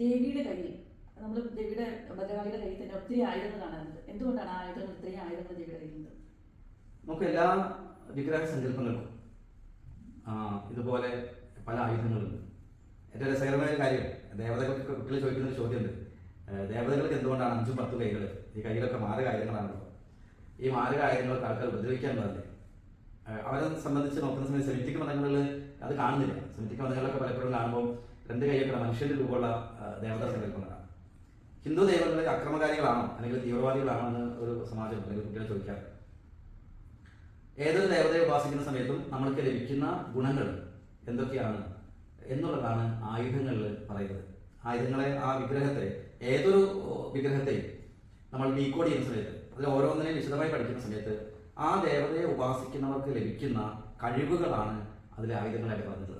ദേവിയുടെ കയ്യിൽ. നമ്മൾ ദേവിയുടെ ഭദ്രകാളിയുടെ കയ്യിൽ തന്നെ ഒത്തിരി ആയുധങ്ങൾ കാണാറുണ്ട്. എന്തുകൊണ്ടാണ് ആ ആയുധങ്ങൾ ഇത്രയും ആയുധങ്ങൾ ദേവിയുടെ കയ്യിലുണ്ട് നമുക്ക് എല്ലാ വിഗ്രഹ സങ്കല്പങ്ങൾക്കും ഇതുപോലെ പല ആയുധങ്ങളുണ്ട് ഏറ്റവും രസകരമായ കാര്യം ദേവതകൾക്ക് കുട്ടികൾ ചോദിക്കുന്ന ഒരു ചോദ്യമുണ്ട്. ദേവതകൾക്ക് എന്തുകൊണ്ടാണ് അഞ്ചും പത്തും കൈകൾ? ഈ കൈകളൊക്കെ മാരക ആയുധങ്ങളാണല്ലോ ഈ മാരക ആയുധങ്ങൾ ആൾക്കാർ ഉപദ്രവിക്കാനുള്ളതല്ലേ ഏഹ് അവരെ സംബന്ധിച്ച് നോക്കുന്ന സമയത്ത് സെമിറ്റിക് മതങ്ങളിൽ അത് കാണുന്നില്ല. സെമിറ്റിക് മതങ്ങളിലൊക്കെ പലപ്പോഴും കാണുമ്പോൾ രണ്ട് കൈയൊക്കെ മനുഷ്യന്റെ രൂപമുള്ള ദേവതാ സങ്കല്പങ്ങളാണ് ഹിന്ദു ദൈവങ്ങൾ അക്രമകാരികളാണോ? അല്ലെങ്കിൽ തീവ്രവാദികളാണോ എന്ന് ഒരു സമാജം അല്ലെങ്കിൽ ചോദിക്കാം ചോദിക്കാറ്. ഏതൊരു ദേവതയെ ഉപാസിക്കുന്ന സമയത്തും നമ്മൾക്ക് ലഭിക്കുന്ന ഗുണങ്ങൾ എന്തൊക്കെയാണ് എന്നുള്ളതാണ് ആയുധങ്ങളിൽ പറയുന്നത്. ആയുധങ്ങളെ ആ വിഗ്രഹത്തെ ഏതൊരു വിഗ്രഹത്തെയും നമ്മൾ ഡീകോഡ് ചെയ്യുന്ന സമയത്ത് അതിൽ ഓരോന്നിനെയും വിശദമായി പഠിക്കുന്ന സമയത്ത് ആ ദേവതയെ ഉപാസിക്കുന്നവർക്ക് ലഭിക്കുന്ന കഴിവുകളാണ് അതിലെ ആയുധങ്ങളായിട്ട് പറഞ്ഞത്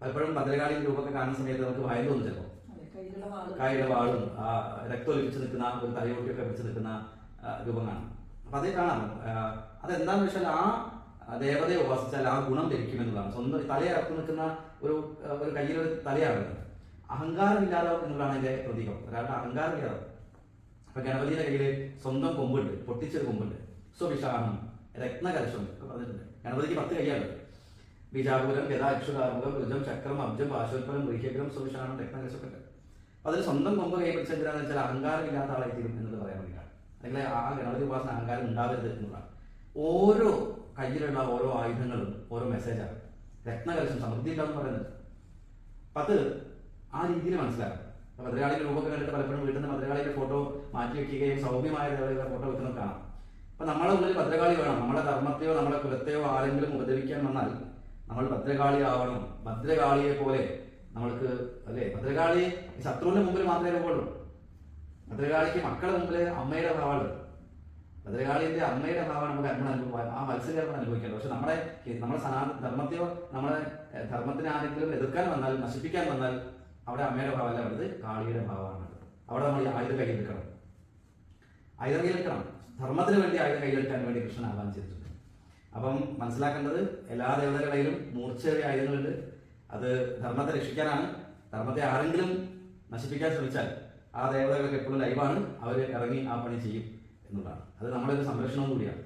പലപ്പോഴും ഭദ്രകാളി രൂപമൊക്കെ കാണുന്ന സമയത്ത് നമുക്ക് ഭയം തോന്നും ചിലപ്പോൾ കയ്യിലുള്ള വാൾ. കായുടെ വാളും ആ രക്തമൊലിപ്പിച്ച് നിൽക്കുന്ന ഒരു തലയോട്ടിയൊക്കെ പിടിച്ച് നിൽക്കുന്ന രൂപങ്ങളാണ് രൂപം കാണാം. അപ്പൊ അതേ കാണാം. അതെന്താന്ന് വെച്ചാൽ ആ ദേവതയെ ഉപാസിച്ചാൽ ആ ഗുണം ലഭിക്കുമെന്നുള്ളതാണ്. സ്വന്തം തലയിറക്കി നിൽക്കുന്ന ഒരു ഒരു കയ്യിലൊരു തലയാണ് അഹങ്കാരമില്ലാതെ എന്നുള്ളതാണ് എന്റെ പ്രതീകം. ഒരാളുടെ അഹങ്കാരമില്ലാതെ അപ്പൊ ഗണപതിയുടെ കയ്യിൽ സ്വന്തം കൊമ്പുണ്ട് പൊട്ടിച്ചൊരു കൊമ്പുണ്ട്. സ്വവിഷാഹം രത്നകലശം ഒക്കെ പറഞ്ഞിട്ടുണ്ട്. ഗണപതിക്ക് പത്ത് കൈയാണ് ബീജാപുരം ഗതാക്ഷുകാർമുഖം ഋജം ചക്രം അബ്ജം പാശോത്പലം രത്നകലശം ഒക്കെ അപ്പൊ അതിൽ സ്വന്തം കൊമ്പ് കൈ പിടിച്ചെന്തിനാന്ന് വെച്ചാൽ അഹങ്കാരമില്ലാത്ത ആളായി തീരും എന്നത് പറയാൻ വേണ്ടിയിട്ടാണ്. അല്ലെങ്കിൽ ആ ഗണപതി ഉപാസന അഹങ്കാരം ഉണ്ടാവരുത് എന്നുള്ളതാണ്. ഓരോ കയ്യിലുള്ള ഓരോ ആയുധങ്ങളും ഓരോ മെസ്സേജാണ് രത്നകലശം സമൃദ്ധി ഉണ്ടാവും പറയുന്നത്. അത് ആ രീതിയിൽ മനസ്സിലാക്കാം അപ്പൊ ഭദ്രകാളിയുടെ രൂപമൊക്കെ കണ്ടിട്ട് പലപ്പോഴും വീട്ടിൽ നിന്ന് ഭദ്രകാളിയുടെ ഫോട്ടോ മാറ്റി വെക്കുകയും സൗമ്യമായ ദേവതയുടെ ഫോട്ടോ വെക്കുന്നത് കാണാം. അപ്പൊ നമ്മളെ ഉള്ളിൽ ഭദ്രകാളി വേണം. നമ്മുടെ ധർമ്മത്തെയോ നമ്മുടെ കുലത്തെയോ ആരെങ്കിലും ഉപദ്രവിക്കാൻ വന്നാൽ നമ്മൾ ഭദ്രകാളി ആവണം ഭദ്രകാളിയെ പോലെ നമ്മൾക്ക് അല്ലേ? ഭദ്രകാളി ശത്രുവിന്റെ മുമ്പിൽ മാത്രമേ പോകുള്ളൂ ഭദ്രകാളിക്ക് മക്കളുടെ മുമ്പിൽ അമ്മയുടെ ഭാവമാണ് ഭദ്രകാളിന്റെ അമ്മയുടെ ഭാവമാണ് നമുക്ക് നമ്മൾ അനുഭവം ആ മത്സരം അനുഭവിക്കേണ്ടത്. പക്ഷെ നമ്മുടെ നമ്മുടെ സനാതന ധർമ്മത്തെയോ നമ്മുടെ ധർമ്മത്തിനെ ആരെങ്കിലും എതിർക്കാൻ വന്നാൽ നശിപ്പിക്കാൻ വന്നാൽ അവിടെ അമ്മയുടെ ഭാവമല്ല വരുന്നത് കാളിയുടെ ഭാവമാണ് അവിടെ നമ്മൾ ആയുധം കയ്യിലെടുക്കണം. ആയുധം കയ്യിലെടുക്കണം. ധർമ്മത്തിന് വേണ്ടി ആയുധം കയ്യിലെടുക്കാൻ വേണ്ടി കൃഷ്ണൻ ആഹ്വാനം ചെയ്തിട്ടുണ്ട്. അപ്പം മനസ്സിലാക്കേണ്ടത് എല്ലാ ദേവതകളുടെയും മൂർച്ചയേറിയ ആയുധങ്ങളുണ്ട്. അത് ധർമ്മത്തെ രക്ഷിക്കാനാണ്. ധർമ്മത്തെ ആരെങ്കിലും നശിപ്പിക്കാൻ ശ്രമിച്ചാൽ ആ ദേവതകളൊക്കെ എപ്പോഴും ലൈവാണ്. അവർ ഇറങ്ങി ആ പണി ചെയ്യും എന്നുള്ളതാണ്. അത് നമ്മളൊരു സംരക്ഷണവും കൂടിയാണ്.